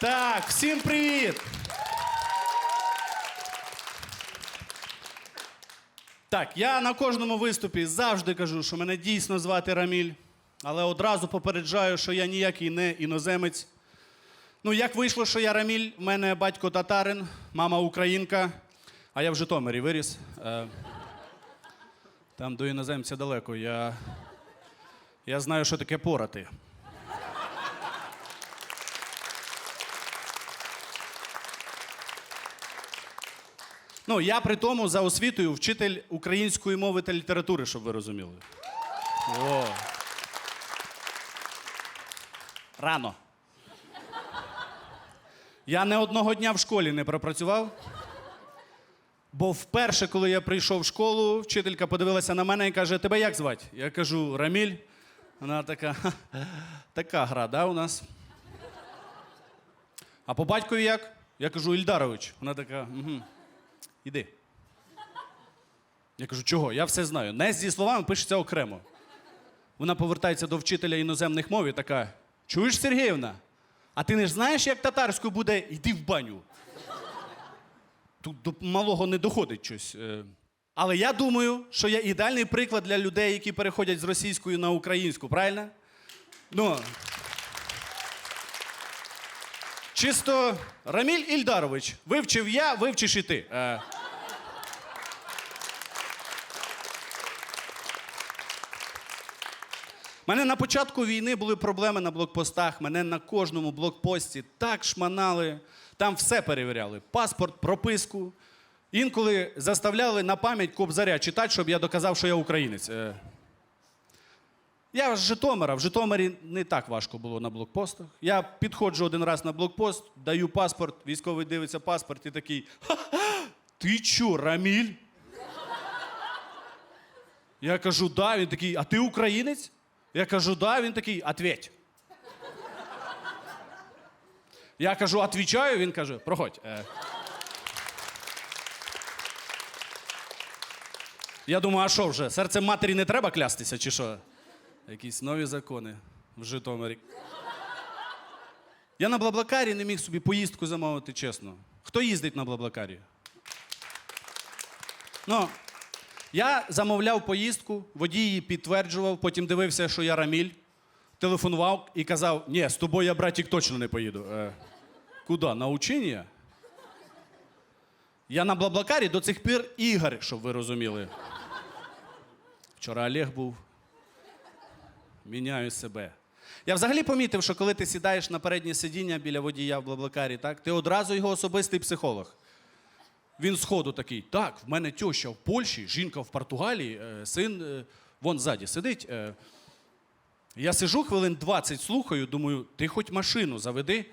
Так, всім привіт! Так, я на кожному виступі завжди кажу, що мене дійсно звати Раміль, але одразу попереджаю, що я ніякий не іноземець. Ну, як вийшло, що я Раміль, в мене батько татарин, мама українка, а я в Житомирі виріс. Е, Там до іноземця далеко. Я, я знаю, що таке порати. Ну, я при тому за освітою вчитель української мови та літератури, щоб ви розуміли. О. Рано. Я не одного дня в школі не пропрацював. Бо вперше, коли я прийшов в школу, вчителька подивилася на мене і каже: Тебе як звати? Я кажу, Раміль. Вона така, така гра, да, у нас? А по батькові як? Я кажу, Ільдарович. Вона така, угу. Іди. Я кажу, чого? Я все знаю. Не зі словами пишеться окремо. Вона повертається до вчителя іноземних мов і така: Чуєш, Сергіївна? А ти не ж знаєш, як татарською буде йди в баню. Тут до малого не доходить щось. е. Але я думаю, що я ідеальний приклад для людей, які переходять з російської на українську, правильно? Ну. Чисто Раміль Ільдарович, вивчив я, вивчиш і ти. Е. Мене на початку війни були проблеми на блокпостах. Мене на кожному блокпості так шманали, там все перевіряли: паспорт, прописку. Інколи заставляли на пам'ять кобзаря читати, щоб я доказав, що я українець. Е. Я з Житомира. В Житомирі не так важко було на блокпостах. Я підходжу один раз на блокпост, даю паспорт, військовий дивиться паспорт і такий: «Ха-ха, ти чо, Раміль? Я кажу, да. Він такий, а ти українець? Я кажу, да. Він такий, ответь. Я кажу, отвічаю, він каже, проходь. Е. Я думаю, а що вже? Серцем матері не треба клястися, чи що? Якісь нові закони в Житомирі. Я на Блаблакарі не міг собі поїздку замовити, чесно. Хто їздить на Блаблакарі? Ну, я замовляв поїздку, водій її підтверджував, потім дивився, що я раміль, телефонував і казав: ні, з тобою я, братік, точно не поїду. Е, куди? На учення? Я на Блаблакарі до цих пір Ігор, щоб ви розуміли. Вчора Олег був. Міняю себе. Я взагалі помітив, що коли ти сідаєш на переднє сидіння біля водія в Блаблакарі, так, ти одразу його особистий психолог. Він сходу такий: так, в мене теща в Польщі, жінка в Португалії, е, син е, вон ззаді сидить. е. Я сижу хвилин 20, слухаю, думаю, ти хоч машину заведи.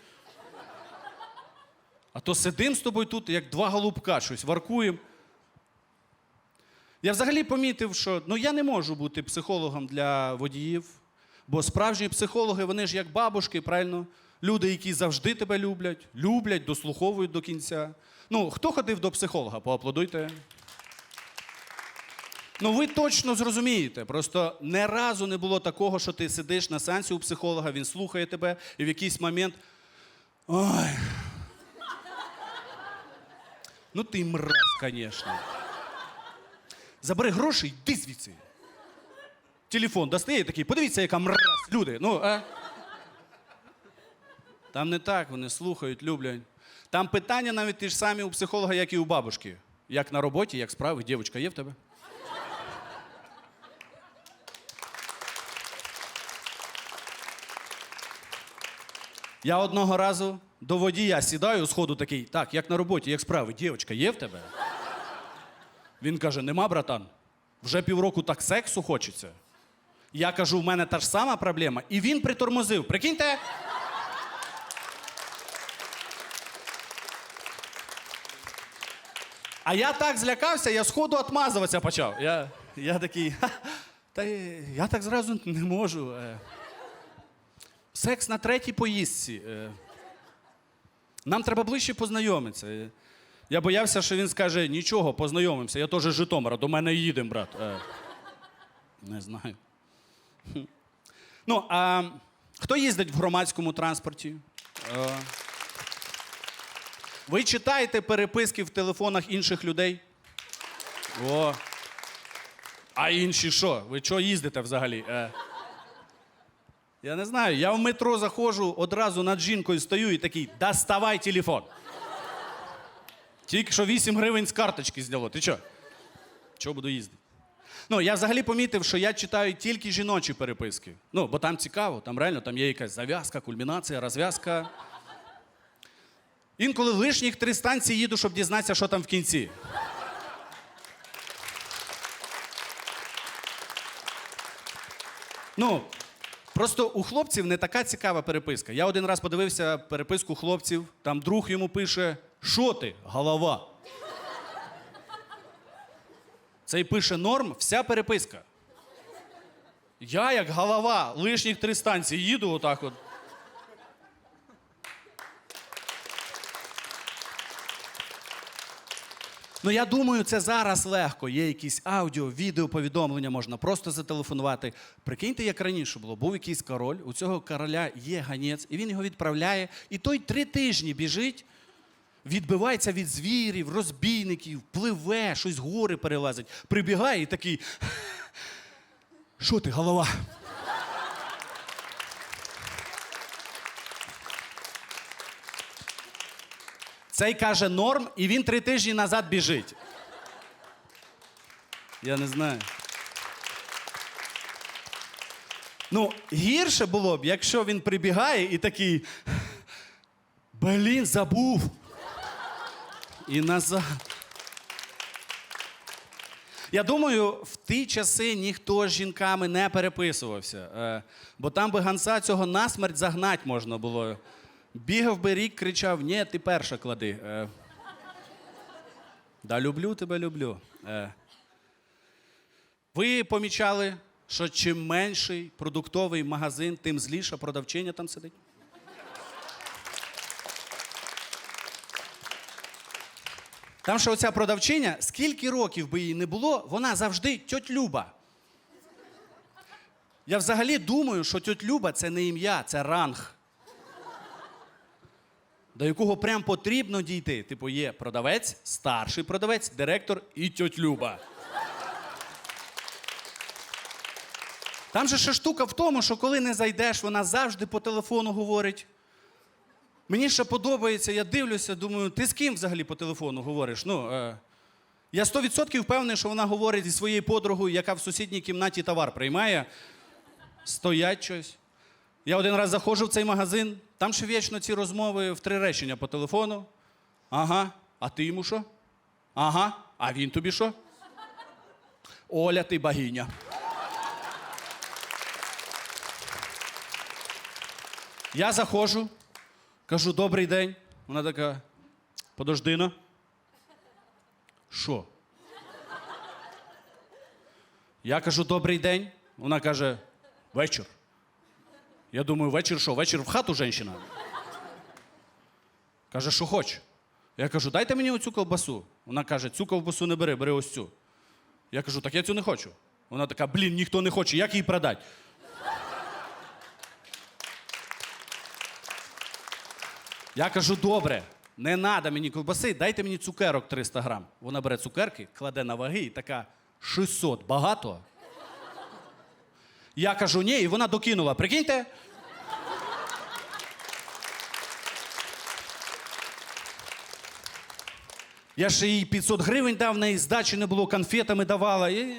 А то сидим з тобою тут, як два голубка, щось варкуємо. Я взагалі помітив, що ну, я не можу бути психологом для водіїв, бо справжні психологи, вони ж як бабушки, правильно? Люди, які завжди тебе люблять, люблять, дослуховують до кінця. Ну, хто ходив до психолога? Поаплодуйте. Ну, ви точно зрозумієте. Просто не разу не було такого, що ти сидиш на сеансі у психолога, він слухає тебе, і в якийсь момент. Ой. Ну ти мразь, звісно. Забери гроші, йди звідси. Телефон достає такий, подивіться, яка мразь, люди. Ну, а? Там не так, вони слухають, люблять. Там питання навіть ті ж самі у психолога, як і у бабушки. Як на роботі, як справи, дівчинка є в тебе? Я одного разу до водія сідаю, сходу такий, так, як на роботі, як справи, дівчинка є в тебе? Він каже: нема, братан. Вже півроку так сексу хочеться. Я кажу, в мене та ж сама проблема. І він притормозив. Прикиньте. А я так злякався, я сходу отмазуватися почав. Я, я такий, та я так зразу не можу. е. Секс на третій поїздці. е. Нам треба ближче познайомитися. Е, Я боявся, що він скаже: нічого, познайомимося. Я теж з Житомира, до мене їдемо, брат. Не знаю. Ну, а хто їздить в громадському транспорті? Е, Ви читаєте переписки в телефонах інших людей? О. А інші що? Ви чого їздите взагалі? Е. Я не знаю, я в метро заходжу, одразу над жінкою стою і такий, доставай телефон. Тільки що 8 гривень з карточки зняло. Ти що? Чого буду їздити? Ну, я взагалі помітив, що я читаю тільки жіночі переписки. Ну, бо там цікаво, там реально там є якась зав'язка, кульмінація, розв'язка. Інколи лишніх три станції їду, щоб дізнатися, що там в кінці. Ну, просто у хлопців не така цікава переписка. Я один раз подивився переписку хлопців, там друг йому пише: Що ти, голова? Цей пише норм, вся переписка. Я, як голова, лишніх три станції їду отак от. Ну, я думаю, це зараз легко. Є якісь аудіо, відео, повідомлення, можна просто зателефонувати. Прикиньте, як раніше було. Був якийсь король, у цього короля є ганець, і він його відправляє. І той три тижні біжить, відбивається від звірів, розбійників, пливе, щось гори перелазить. Прибігає і такий. Що ти, голова? Цей каже норм, і він три тижні назад біжить. Я не знаю. Ну, гірше було б, якщо він прибігає і такий. Блін, забув. І назад. Я думаю, в ті часи ніхто з жінками не переписувався. Е, бо там би ганса цього насмерть загнать можна було. Бігав би рік, кричав: ні, ти перша клади. Е, да, люблю тебе, люблю. Е, ви помічали, що чим менший продуктовий магазин, тим зліша продавчиня там сидить? Там що оця продавчиня, скільки років би їй не було, вона завжди тьоть Люба. Я взагалі думаю, що тьоть Люба це не ім'я, це ранг. До якого прям потрібно дійти. Типу, є продавець, старший продавець, директор і тьоть Люба. Там же ще штука в тому, що коли не зайдеш, вона завжди по телефону говорить. Мені ще подобається, я дивлюся, думаю, ти з ким взагалі по телефону говориш? Ну, е, я 100% впевнений, що вона говорить зі своєю подругою, яка в сусідній кімнаті товар приймає. Стоять щось. Я один раз заходжу в цей магазин, там ще вічно ці розмови в три речення по телефону. Ага, а ти йому що? Ага, а він тобі що? Оля, ти богиня. Я заходжу, кажу, добрий день. Вона така, подождина. Що? Я кажу, добрий день. Вона каже, вечір. Я думаю, вечір що? Вечір в хату жінка. Каже, що хоч. Я кажу, дайте мені оцю ковбасу. Вона каже, цю ковбасу не бери, бери ось цю. Я кажу, так я цю не хочу. Вона така, блін, ніхто не хоче, як її продати? Я кажу, добре, не треба мені ковбаси, дайте мені цукерок 300 грам. Вона бере цукерки, кладе на ваги і така 600 багато. Я кажу, ні, і вона докинула. Прикиньте? Я ще їй 500 гривень дав, в неї здачі не було, конфетами давала. І...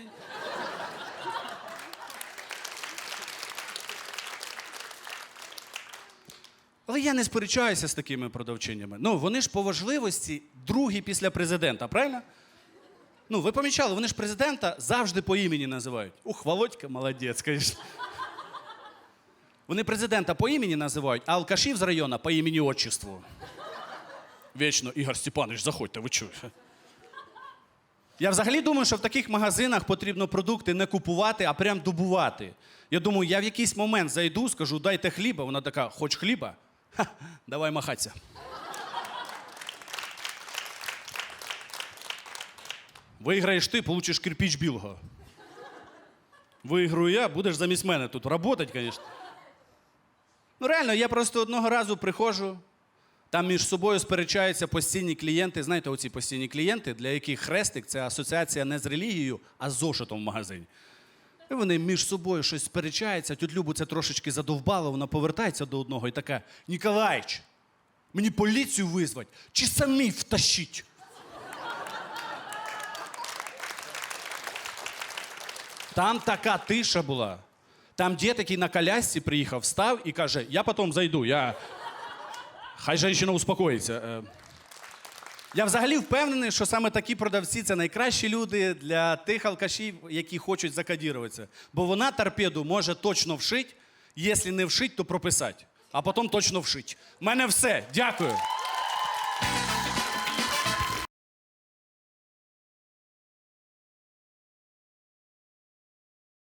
Але я не сперечаюся з такими продавчинями. Ну, вони ж по важливості другі після президента, правильно? Ну, ви помічали, вони ж президента завжди по імені називають. Ух, Володька, молодець, звісно. Вони президента по імені називають, а алкашів з району по імені отчеству. Вічно, Ігор Степанович, заходьте, ви чуєте. Я взагалі думаю, що в таких магазинах потрібно продукти не купувати, а прям добувати. Я думаю, я в якийсь момент зайду, скажу, дайте хліба. Вона така, хоч хліба? Ха, давай махатися. Виграєш ти, получиш кирпіч білого. Виграю я, будеш замість мене тут працювати, звісно. Ну, реально, я просто одного разу приходжу, Там між собою сперечаються постійні клієнти. Знаєте, оці постійні клієнти, для яких хрестик це асоціація не з релігією, а з зошитом в магазині. І вони між собою щось сперечаються. Тють Любу це трошечки задовбало, вона повертається до одного і така: Ніколаїч, мені поліцію визвать чи самі втащить? Там така тиша була. Там дід, який на колясці приїхав, встав і каже: Я потім зайду. Я... Хай жінка успокоїться. Я взагалі впевнений, що саме такі продавці це найкращі люди для тих алкашів, які хочуть закадіруватися. Бо вона торпеду може точно вшить, якщо не вшить, то прописати, а потім точно вшить. У мене все. Дякую.